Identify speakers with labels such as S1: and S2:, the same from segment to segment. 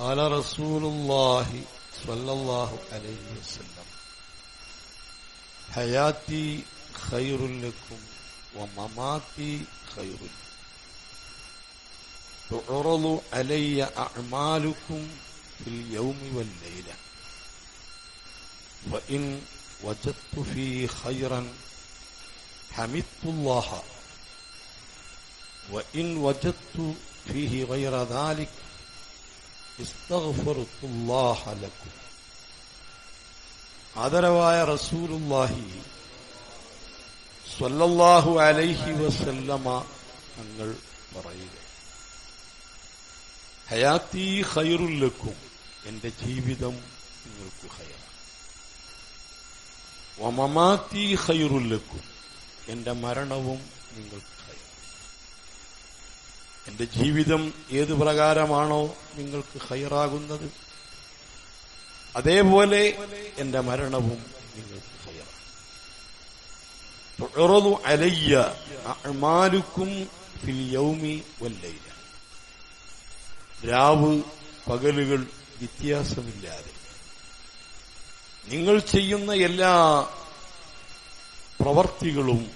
S1: قال رسول الله صلى الله عليه وسلم حياتي خير لكم ومماتي خير لكم. تعرض علي أعمالكم في اليوم والليلة وإن وجدت فيه خيرا حمدت الله وإن وجدت فيه غير ذلك ആദരവായ റസൂലുല്ലാഹി സ്വല്ലല്ലാഹു അലൈഹി വസല്ലമ തങ്ങൾ പറയുക. ഹയാത്തി ഹൈറുല്ലക്കും എന്റെ ജീവിതം നിങ്ങൾക്ക് ഹയറാണ് ഒമമാത്തി ഹൈറുല്ലക്കും എന്റെ മരണവും നിങ്ങൾക്ക് എന്റെ ജീവിതം ഏതു പ്രകാരമാണോ നിങ്ങൾക്ക് ഹയറാകുന്നത് അതേപോലെ എന്റെ മരണവും നിങ്ങൾക്ക് ഹയറാകും അലയ്യ അമാലുക്കും ഫിൽ യൗമി വല്ലൈല രാവ് പകലുകൾ വ്യത്യാസമില്ലാതെ. നിങ്ങൾ ചെയ്യുന്ന എല്ലാ പ്രവർത്തികളും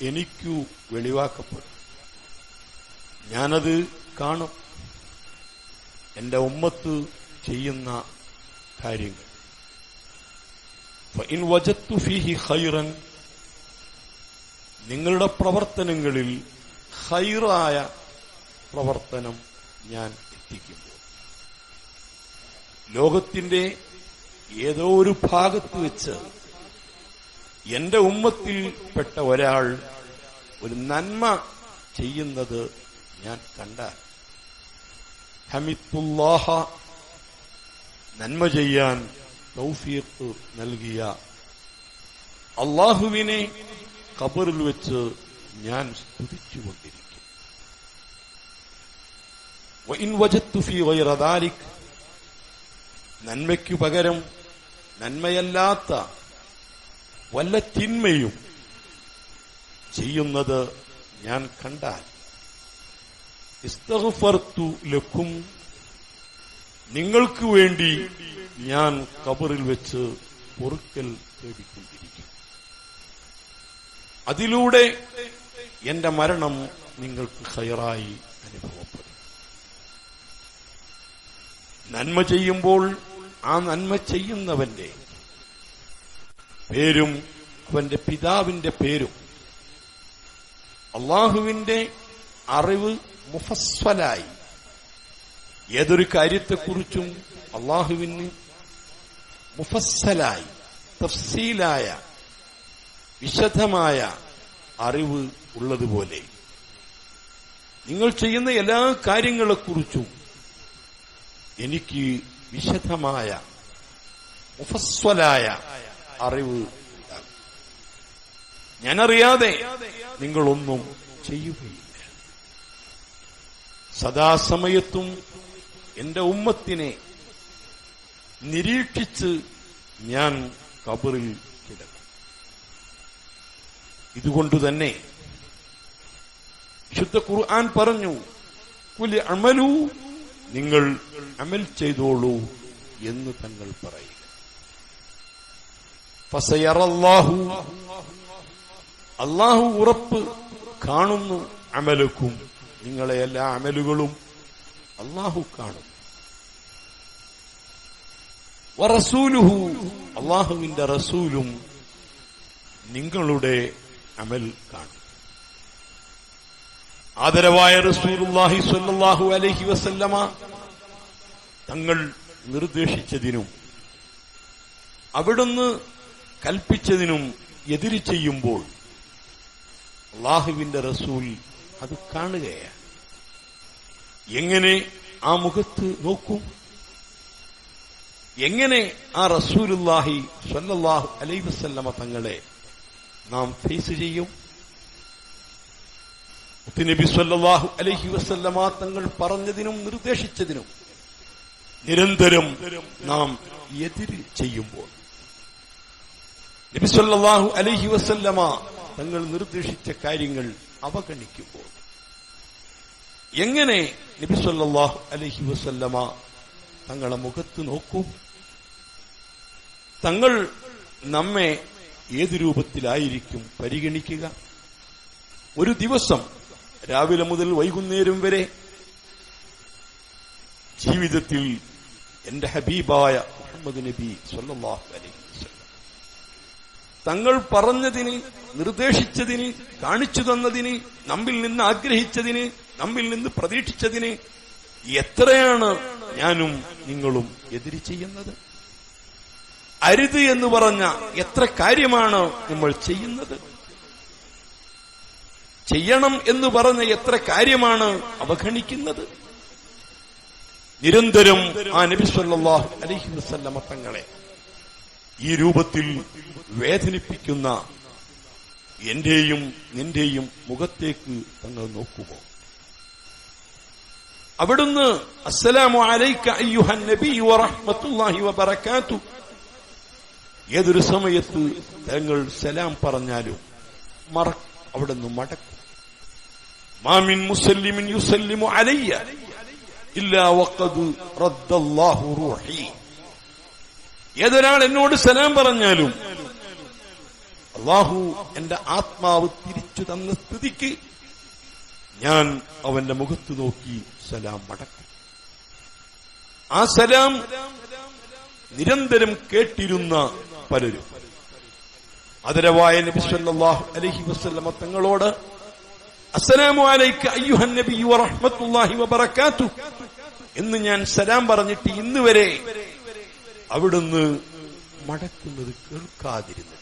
S1: എനിക്കു വെളിവാക്കപ്പെടും. ഞാനത് കാണും. എന്റെ ഉമ്മത്ത് ചെയ്യുന്ന കാര്യങ്ങൾ. ഇൻ വജത്തു ഫീഹി ഹൈറൻ നിങ്ങളുടെ പ്രവർത്തനങ്ങളിൽ ഹൈറായ പ്രവർത്തനം ഞാൻ എത്തിക്കുമ്പോൾ ലോകത്തിന്റെ ഏതോ ഒരു ഭാഗത്ത് വെച്ച് എന്റെ ഉമ്മത്തിൽപ്പെട്ട ഒരാൾ ഒരു നന്മ ചെയ്യുന്നത് ഞാൻ കണ്ട. ഹമിത്തുല്ലാഹ നന്മ ചെയ്യാൻ തൗഫീഖ് നൽകിയ അള്ളാഹുവിനെ കബറിൽ വെച്ച് ഞാൻ സ്തുതിച്ചുകൊണ്ടിരിക്കും. നന്മയ്ക്കു പകരം നന്മയല്ലാത്ത വല്ല തിന്മയും ചെയ്യുന്നത് ഞാൻ കണ്ടാൽ ഇസ്തഗ്ഫർതു ലക്കും. നിങ്ങൾക്ക് വേണ്ടി ഞാൻ കബറിൽ വെച്ച് പൊറുക്കൽ തേടിക്കൊണ്ടിരിക്കും. അതിലൂടെ എന്റെ മരണം നിങ്ങൾക്ക് ഹയറായി അനുഭവപ്പെടും. നന്മ ചെയ്യുമ്പോൾ ആ നന്മ ചെയ്യുന്നവന്റെ പേരും അവന്റെ പിതാവിന്റെ പേരും അള്ളാഹുവിന്റെ അറിവ് മുഫസ്വലായി ഏതൊരു കാര്യത്തെക്കുറിച്ചും അള്ളാഹുവിന് മുഫസ്സലായി തഫ്സീലായ വിശദമായ അറിവ് ഉള്ളതുപോലെ. നിങ്ങൾ ചെയ്യുന്ന എല്ലാ കാര്യങ്ങളെക്കുറിച്ചും എനിക്ക് വിശദമായ മുഫസ്വലായ അറിവ്. ഞാനറിയാതെ നിങ്ങളൊന്നും ചെയ്യുകയില്ല. സദാസമയത്തും എന്റെ ഉമ്മത്തിനെ നിരീക്ഷിച്ച് ഞാൻ കബറിൽ കിടക്കും. ഇതുകൊണ്ട് തന്നെ ശുദ്ധ ഖുർആൻ പറഞ്ഞു കുലി അമലു നിങ്ങൾ അമൽ ചെയ്തോളൂ എന്ന് തങ്ങൾ പറയുക ഫസയറല്ലാഹു അള്ളാഹു ഉറപ്പ് കാണുന്നു അമലക്കും നിങ്ങളെ എല്ലാ അമലുകളും അള്ളാഹു കാണും. അള്ളാഹുവിന്റെ റസൂലും നിങ്ങളുടെ അമൽ കാണും. ആദരവായ റസൂലുള്ളാഹി സ്വല്ലല്ലാഹു അലഹി വസല്ലമ തങ്ങൾ നിർദ്ദേശിച്ചതിനും അവിടുന്ന് കൽപ്പിച്ചതിനും എതിര് ചെയ്യുമ്പോൾ അള്ളാഹുവിന്റെ റസൂൽ അത് കാണുകയാണ്. എങ്ങനെ ആ മുഖത്ത് നോക്കും? എങ്ങനെ ആ റസൂലുല്ലാഹി സ്വല്ലല്ലാഹു അലൈ വസല്ലമ തങ്ങളെ നാം ഫേസ് ചെയ്യും? നബി സ്വല്ലല്ലാഹു അലൈഹി വസല്ലമ തങ്ങൾ പറഞ്ഞതിനും നിർദ്ദേശിച്ചതിനും നിരന്തരം നാം എതിര് ചെയ്യുമ്പോൾ. നബി സ്വല്ലല്ലാഹു അലൈഹി വസല്ലമ തങ്ങൾ നിർദ്ദേശിച്ച കാര്യങ്ങൾ അവഗണിക്കുമ്പോൾ. എങ്ങനെ നബി സല്ലല്ലാഹു അലൈഹി വസല്ലമ തങ്ങളെ മുഖത്ത് നോക്കും? തങ്ങൾ നമ്മെ ഏത് രൂപത്തിലായിരിക്കും പരിഗണിക്കുക? ഒരു ദിവസം രാവിലെ മുതൽ വൈകുന്നേരം വരെ ജീവിതത്തിൽ എന്റെ ഹബീബായ മുഹമ്മദ് നബി സല്ലല്ലാഹു അലൈഹി തങ്ങൾ പറഞ്ഞതിന് നിർദ്ദേശിച്ചതിന് കാണിച്ചു തന്നതിന് നമ്മിൽ നിന്ന് ആഗ്രഹിച്ചതിന് നമ്മിൽ നിന്ന് പ്രതീക്ഷിച്ചതിന് എത്രയാണ് ഞാനും നിങ്ങളും എതിരി ചെയ്യുന്നത്? അരുത് എന്ന് പറഞ്ഞ എത്ര കാര്യമാണ് നമ്മൾ ചെയ്യുന്നത്? ചെയ്യണം എന്ന് പറഞ്ഞ എത്ര കാര്യമാണ് അവഗണിക്കുന്നത്? നിരന്തരം ആ നബി അലഹി വസല്ലമ തങ്ങളെ ഈ രൂപത്തിൽ വേദനിപ്പിക്കുന്ന എന്റെയും നിന്റെയും മുഖത്തേക്ക് തങ്ങൾ നോക്കുമോ അവിടുന്ന് അസ്സലാമു അലൈക അയ്യുഹൻ നബി വറഹ്മത്തുള്ളാഹി വബറകാത്തു ഏതൊരു സമയത്ത് തങ്ങൾ സലാം പറഞ്ഞാലും മറ അവിടുന്ന് മടക്കും. മാമിൻ മുസല്ലിമിൻ യുസല്ലിമു അലയ്യ ഇല്ലാ വഖദ് റദ്ദല്ലാഹു റൂഹി. ഏതൊരാൾ എന്നോട് സലാം പറഞ്ഞാലും അള്ളാഹു എന്റെ ആത്മാവ് തിരിച്ചു തന്ന സ്ഥിതിക്ക് ഞാൻ അവന്റെ മുഖത്ത് നോക്കി സലാം മടക്കി ആ സലാം നിരന്തരം കേട്ടിരുന്ന പലരും. അതരവായ നബി സല്ലല്ലാഹു അലൈഹി വസല്ലമ തങ്ങളോട് അസ്സലാമു അലൈക വറഹ്മത്തുള്ളാഹി വബറകാത്തു എന്ന് ഞാൻ സലാം പറഞ്ഞിട്ട് ഇന്ന് വരെ അവിടുന്ന് മടക്കുന്നത് കേൾക്കാതിരുന്നിട്ടില്ല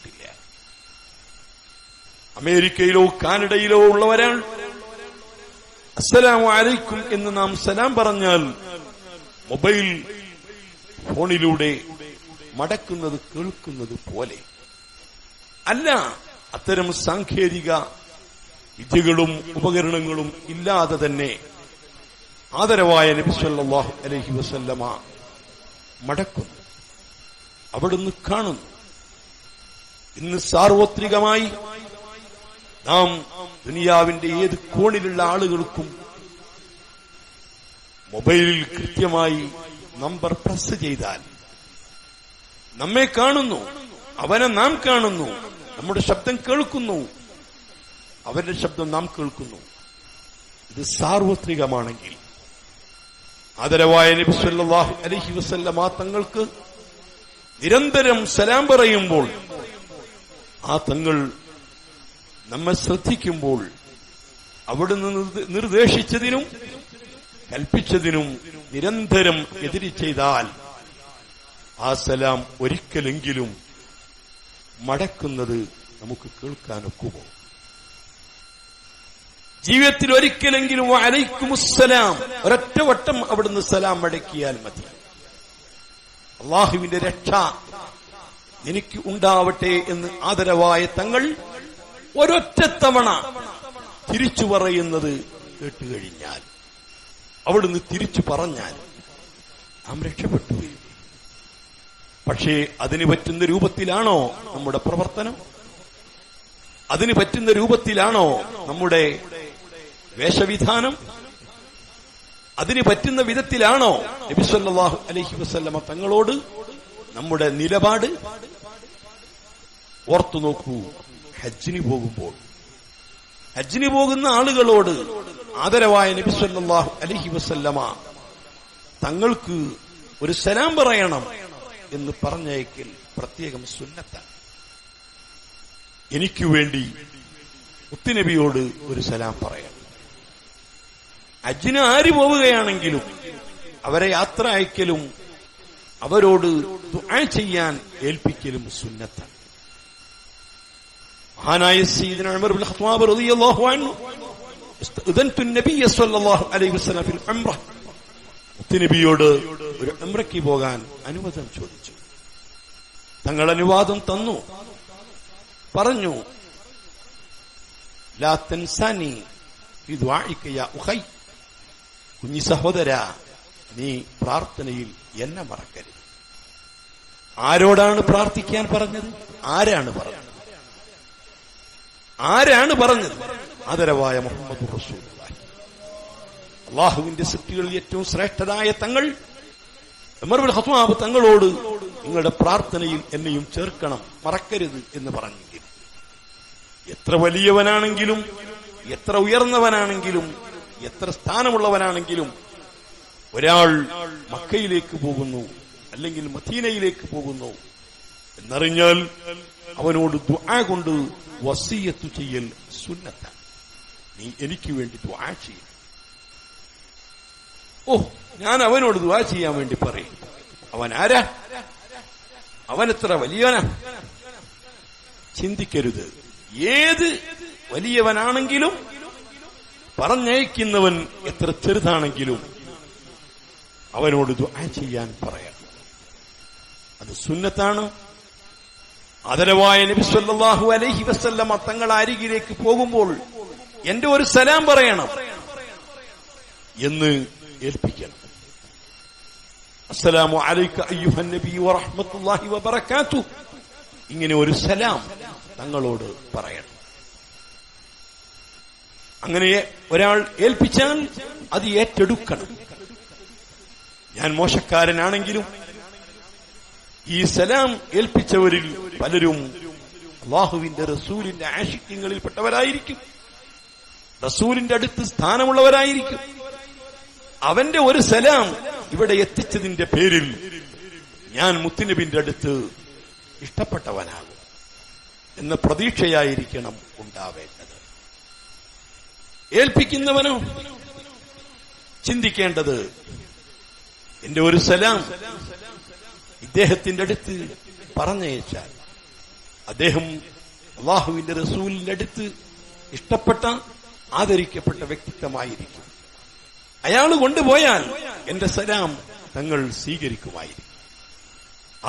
S1: അമേരിക്കയിലോ കാനഡയിലോ ഉള്ളവരാണ്. അസ്സലാം അലൈക്കും എന്ന് നാം സലാം പറഞ്ഞാൽ മൊബൈൽ ഫോണിലൂടെ മടക്കുന്നത് കേൾക്കുന്നത് പോലെ. അല്ല അത്തരം സാങ്കേതിക വിദ്യകളും ഉപകരണങ്ങളും ഇല്ലാതെ തന്നെ ആദരവായ നബി അലഹി അലൈഹി വസല്ലമ മടക്കുന്നു അവിടുന്ന് കാണുന്നു. ഇന്ന് സാർവത്രികമായി നാം ദുനിയാവിന്റെ ഏത് കോണിലുള്ള ആളുകൾക്കും മൊബൈലിൽ കൃത്യമായി നമ്പർ പ്രസ് ചെയ്താൽ നമ്മെ കാണുന്നു അവനെ നാം കാണുന്നു നമ്മുടെ ശബ്ദം കേൾക്കുന്നു അവരുടെ ശബ്ദം നാം കേൾക്കുന്നു. ഇത് സാർവത്രികമാണെങ്കിൽ ആദരവായ നബി സല്ലല്ലാഹു അലൈഹി വസല്ലമ തങ്ങൾക്ക് നിരന്തരം സലാം പറയുമ്പോൾ ആ തങ്ങൾ നമ്മെ ശ്രദ്ധിക്കുമ്പോൾ അവിടുന്ന് നിർദ്ദേശിച്ചതിനും കൽപ്പിച്ചതിനും നിരന്തരം എതിരി ചെയ്താൽ ആ സലാം ഒരിക്കലെങ്കിലും മടക്കുന്നത് നമുക്ക് കേൾക്കാനൊക്കുമോ? ജീവിതത്തിൽ ഒരിക്കലെങ്കിലും അലൈക്കുമുസ്സലാം ഒരൊറ്റ വട്ടം അവിടുന്ന് സലാം മടക്കിയാൽ മതി. അള്ളാഹുവിന്റെ രക്ഷ എനിക്ക് ഉണ്ടാവട്ടെ എന്ന് ആദരവായ തങ്ങൾ ഒരൊറ്റ തവണ തിരിച്ചു പറയുന്നത് കേട്ടുകഴിഞ്ഞാൽ അവിടുന്ന് തിരിച്ചു പറഞ്ഞാൽ നാം രക്ഷപ്പെട്ടു. പക്ഷേ അതിന് പറ്റുന്ന രൂപത്തിലാണോ നമ്മുടെ പ്രവർത്തനം? അതിന് പറ്റുന്ന രൂപത്തിലാണോ നമ്മുടെ വേഷവിധാനം? അതിന് പറ്റുന്ന വിധത്തിലാണോ നബിസ്വല്ലാഹു അലഹി വസല്ലമ തങ്ങളോട് നമ്മുടെ നിലപാട്? ഓർത്തു നോക്കൂ. ഹജ്ജിന് പോകുമ്പോൾ ഹജ്ജിന് പോകുന്ന ആളുകളോട് ആദരവായ നബി സല്ലാഹു അലൈഹി വസല്ലമ തങ്ങൾക്ക് ഒരു സലാം പറയണം എന്ന് പറഞ്ഞയക്കൽ പ്രത്യേകം സുന്നത്താണ്. എനിക്കു വേണ്ടി മുത്തുനബിയോട് ഒരു സലാം പറയണം. അജിന് ആര് പോവുകയാണെങ്കിലും അവരെ യാത്ര അയക്കലും അവരോട് ചെയ്യാൻ ഏൽപ്പിക്കലും സുന്നത്താണ്. മഹാനായ ഉമർ റളിയല്ലാഹു അൻഹു സ്വല്ലല്ലാഹു അലൈഹി വസല്ലം ഉംറ മുത്തുനബിയോട് ഒരു ഉംറയ്ക്ക് പോകാൻ അനുവാദം ചോദിച്ചു. തങ്ങൾ അനുവാദം തന്നു. പറഞ്ഞു ലാ തൻസാനി ദുആഇക യാ ഉഖൈ. കുഞ്ഞി സഹോദര നീ പ്രാർത്ഥനയിൽ എന്നെ മറക്കരുത്. ആരോടാണ് പ്രാർത്ഥിക്കാൻ പറഞ്ഞത്? ആരാണ് പറഞ്ഞത്? ആരാണ് പറഞ്ഞത്? ആദരവായ മുഹമ്മദ് റസൂലുള്ളാഹി. അള്ളാഹുവിന്റെ സൃഷ്ടികളിൽ ഏറ്റവും ശ്രേഷ്ഠരായ തങ്ങൾ ഖത്വാബ് തങ്ങളോട് നിങ്ങളുടെ പ്രാർത്ഥനയിൽ എന്നെയും ചേർക്കണം മറക്കരുത് എന്ന് പറഞ്ഞെങ്കിൽ. എത്ര വലിയവനാണെങ്കിലും എത്ര ഉയർന്നവനാണെങ്കിലും എത്ര സ്ഥാനമുള്ളവനാണെങ്കിലും ഒരാൾ മക്കയിലേക്ക് പോകുന്നു അല്ലെങ്കിൽ മദീനയിലേക്ക് പോകുന്നു എന്നറിഞ്ഞാൽ അവനോട് ദുആ കൊണ്ട് വസീയത്ത് ചെയ്യൽ സുന്നത്ത നീ എനിക്ക് വേണ്ടി ദ്വാ ചെയ്യും. ഓ ഞാൻ അവനോട് ദ്വാ ചെയ്യാൻ വേണ്ടി പറയും. അവൻ ആരാ? അവൻ എത്ര വലിയവനാ? ചിന്തിക്കരുത്. ഏത് വലിയവനാണെങ്കിലും പറഞ്ഞയക്കുന്നവൻ എത്ര ചെറുതാണെങ്കിലും അവനോട് ദ്വാ ചെയ്യാൻ പറയണം. അത് സുന്നത്താണ് ആദരവായ നബി സല്ലല്ലാഹു അലൈഹി വസല്ലമ തങ്ങൾ അരികിലേക്ക് പോകുമ്പോൾ എന്റെ ഒരു സലാം പറയണം. എന്ന് ഏൽപ്പിക്കണം. അസ്സലാമു അലൈക അയ്യുഹൻ നബി വറഹ്മത്തുള്ളാഹി വബറകാതുഹു. ഇങ്ങനെ ഒരു സലാം തങ്ങളോട് പറയണം. അങ്ങനെ ഒരാൾ ഏൽപ്പിച്ചാൽ അത് ഏറ്റെടുക്കണം. ഞാൻ മോശക്കാരനാണെങ്കിലും ഈ സലാം ഏൽപ്പിച്ചവരിൽ പലരും അള്ളാഹുവിന്റെ റസൂലിന്റെ ആശിക്യങ്ങളിൽപ്പെട്ടവരായിരിക്കും. റസൂലിന്റെ അടുത്ത് സ്ഥാനമുള്ളവരായിരിക്കും. അവന്റെ ഒരു സലാം ഇവിടെ എത്തിച്ചതിന്റെ പേരിൽ ഞാൻ മുത്തുനബിന്റെ അടുത്ത് ഇഷ്ടപ്പെട്ടവനാകും എന്ന പ്രതീക്ഷയായിരിക്കണം ഉണ്ടാവേണ്ടത്. ഏൽപ്പിക്കുന്നവനോ? ചിന്തിക്കേണ്ടത് എന്റെ ഒരു സലാം ഇദ്ദേഹത്തിന്റെ അടുത്ത് പറഞ്ഞയച്ചാൽ അദ്ദേഹം അള്ളാഹുവിന്റെ റസൂലിന്റെ അടുത്ത് ഇഷ്ടപ്പെട്ട ആദരിക്കപ്പെട്ട വ്യക്തിത്വമായിരിക്കും. അയാൾ കൊണ്ടുപോയാൽ എന്റെ സലാം തങ്ങൾ സ്വീകരിക്കുമായിരിക്കും.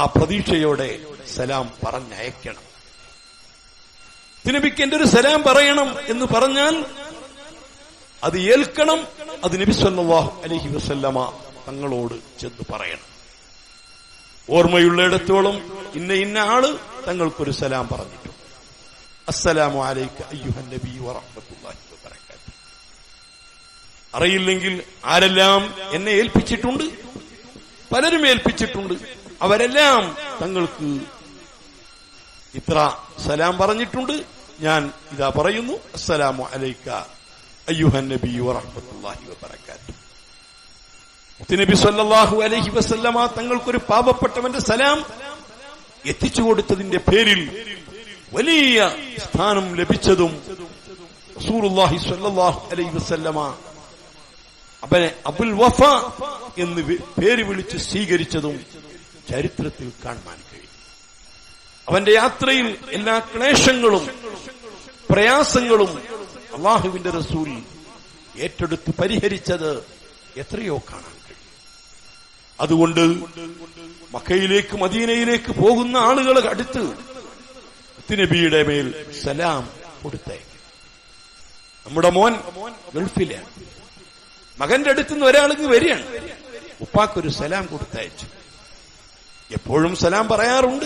S1: ആ പ്രതീക്ഷയോടെ സലാം പറഞ്ഞയക്കണം. തിനബിക്ക് എന്റെ ഒരു സലാം പറയണം എന്ന് പറഞ്ഞാൽ അത് ഏൽക്കണം. അത് നബി അലഹി വസല്ലമ തങ്ങളോട് ചെന്ന് പറയണം. ഓർമ്മയുള്ളിടത്തോളം ഇന്ന ഇന്ന ആൾ തങ്ങൾക്കൊരു സലാം പറഞ്ഞിട്ടു. അസ്സലാമു അലൈക അയ്യുഹൻ നബി അറിയില്ലെങ്കിൽ ആരെല്ലാം എന്നെ ഏൽപ്പിച്ചിട്ടുണ്ട്? പലരും ഏൽപ്പിച്ചിട്ടുണ്ട്. അവരെല്ലാം തങ്ങൾക്ക് ഇത്ര സലാം പറഞ്ഞിട്ടുണ്ട്. ഞാൻ ഇതാ പറയുന്നു. അസ്സലാമു അലൈക്ക അയ്യുഹൻ നബി വറഹ്മത്തുള്ളാഹി വബറകാതുഹു നബി സല്ലല്ലാഹു അലൈഹി വസല്ലമ തങ്ങൾക്കൊരു പാപപ്പെട്ടവന്റെ സലാം എത്തിച്ചു കൊടുത്തതിന്റെ പേരിൽ വലിയ സ്ഥാനം ലഭിച്ചതും റസൂലുള്ളാഹി സല്ലല്ലാഹു അലൈഹി വസല്ലമ അവനെ അബുൽ വഫ എന്ന് പേര് വിളിച്ച് സ്വീകരിച്ചതും ചരിത്രത്തിൽ കാണാൻ കഴിയും. അവന്റെ യാത്രയിൽ എല്ലാ ക്ലേശങ്ങളും പ്രയാസങ്ങളും അള്ളാഹുവിന്റെ റസൂൽ ഏറ്റെടുത്ത് പരിഹരിച്ചത് എത്രയോ കഴിയും അതുകൊണ്ട് മക്കയിലേക്ക് മദീനയിലേക്ക് പോകുന്ന ആളുകളെ അടുത്ത് നബിയുടെ മേൽ സലാം കൊടുത്തയക്കും നമ്മുടെ മോൻ ഗൾഫിലാണ് മകന്റെ അടുത്ത് നിന്ന് ഒരാൾക്ക് വരികയാണ്. ഉപ്പാക്കൊരു സലാം കൊടുത്തയച്ചു. എപ്പോഴും സലാം പറയാറുണ്ട്.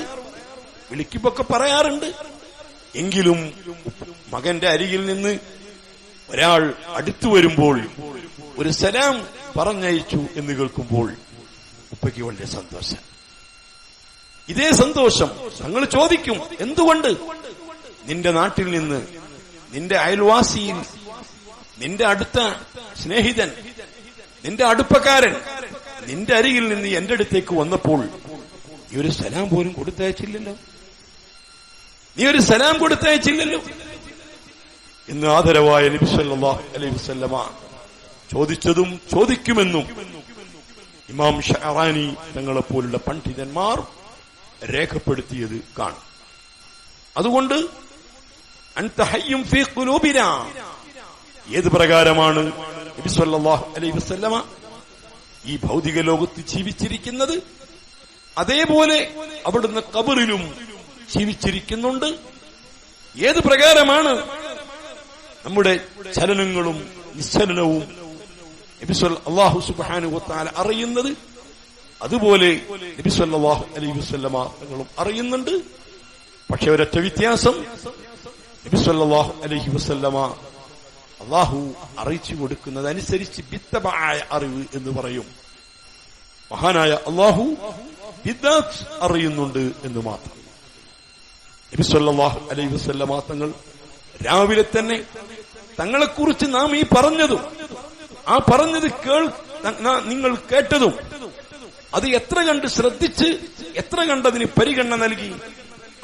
S1: വിളിക്കുമ്പൊക്കെ പറയാറുണ്ട്. എങ്കിലും മകന്റെ അരികിൽ നിന്ന് ഒരാൾ അടുത്തു വരുമ്പോൾ ഒരു സലാം പറഞ്ഞയച്ചു എന്ന് കേൾക്കുമ്പോൾ ഉപ്പയ്ക്ക് വളരെ സന്തോഷം. ഇതേ സന്തോഷം ഞങ്ങൾ ചോദിക്കും എന്തുകൊണ്ട്? നിന്റെ നാട്ടിൽ നിന്ന് നിന്റെ അയൽവാസിയിൽ നിന്റെ അടുത്ത സ്നേഹിതൻ നിന്റെ അടുപ്പക്കാരൻ നിന്റെ അരികിൽ നിന്ന് എന്റെ അടുത്തേക്ക് വന്നപ്പോൾ നീ ഒരു സലാം പോലും കൊടുത്തയച്ചില്ലല്ലോ? നീ ഒരു സലാം കൊടുത്തയച്ചില്ലല്ലോ? ഇന്ന് ആദരവായ നബി സല്ലല്ലാഹു അലൈഹി വസല്ലമ ചോദിച്ചതും ചോദിക്കുമെന്നും ഇമാം ഷഹറാനി തങ്ങളെപ്പോലുള്ള പണ്ഡിതന്മാർ രേഖപ്പെടുത്തിയത് കാണും. അതുകൊണ്ട് ഏത് പ്രകാരമാണ് അലൈ വസല്ലമ ഈ ഭൗതിക ലോകത്ത് ജീവിച്ചിരിക്കുന്നത്? അതേപോലെ അവിടുന്ന് കബറിലും ജീവിച്ചിരിക്കുന്നുണ്ട്. ഏത് പ്രകാരമാണ്? നമ്മുടെ ചലനങ്ങളും നിശ്ചലനവും നബി സ്വല്ല- അള്ളാഹു സുബാനു വതആല അറിയുന്നത് അതുപോലെ നബിസ്വല്ലാഹു അലൈഹി വസല്ലമ തങ്ങളും അറിയുന്നുണ്ട്. പക്ഷെ ഒരൊറ്റ വ്യത്യാസം നബിസ്വല്ലാഹു അലൈഹി വസല്ലമ അള്ളാഹു അറിയിച്ചു കൊടുക്കുന്നതനുസരിച്ച് ബിത്തമായ അറിവ് എന്ന് പറയും. മഹാനായ അള്ളാഹു അറിയുന്നുണ്ട് എന്ന് മാത്രം. നബിസ്വല്ലാഹു അലൈഹി വസല്ലമ തങ്ങൾ രാവിലെ തന്നെ തങ്ങളെക്കുറിച്ച് നാം ഈ പറഞ്ഞതും ആ പറഞ്ഞത് കേൾ നിങ്ങൾ കേട്ടതും. അത് എത്ര കണ്ട് ശ്രദ്ധിച്ച് എത്ര കണ്ടതിന് പരിഗണന നൽകി?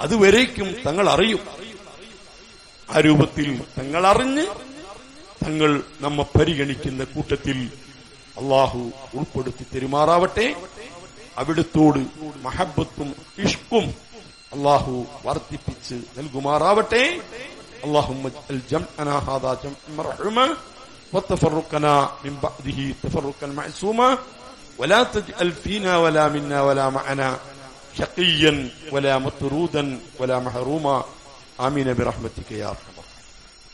S1: അതുവരേക്കും തങ്ങൾ അറിയും. ആ രൂപത്തിൽ തങ്ങൾ അറിഞ്ഞ് തങ്ങൾ നമ്മെ പരിഗണിക്കുന്ന കൂട്ടത്തിൽ അള്ളാഹു ഉൾപ്പെടുത്തി പെരുമാറാവട്ടെ അവിടുത്തോട് മഹബത്തും ഇഷ്കും അള്ളാഹു വർദ്ധിപ്പിച്ച് നൽകുമാറാവട്ടെ. അള്ളാഹു وتفرقنا من بعده تفرقا معصوما ولا تجعل فينا ولا منا ولا معنا شقيا ولا مطرودا ولا محروما. آمين برحمتك يا أرحم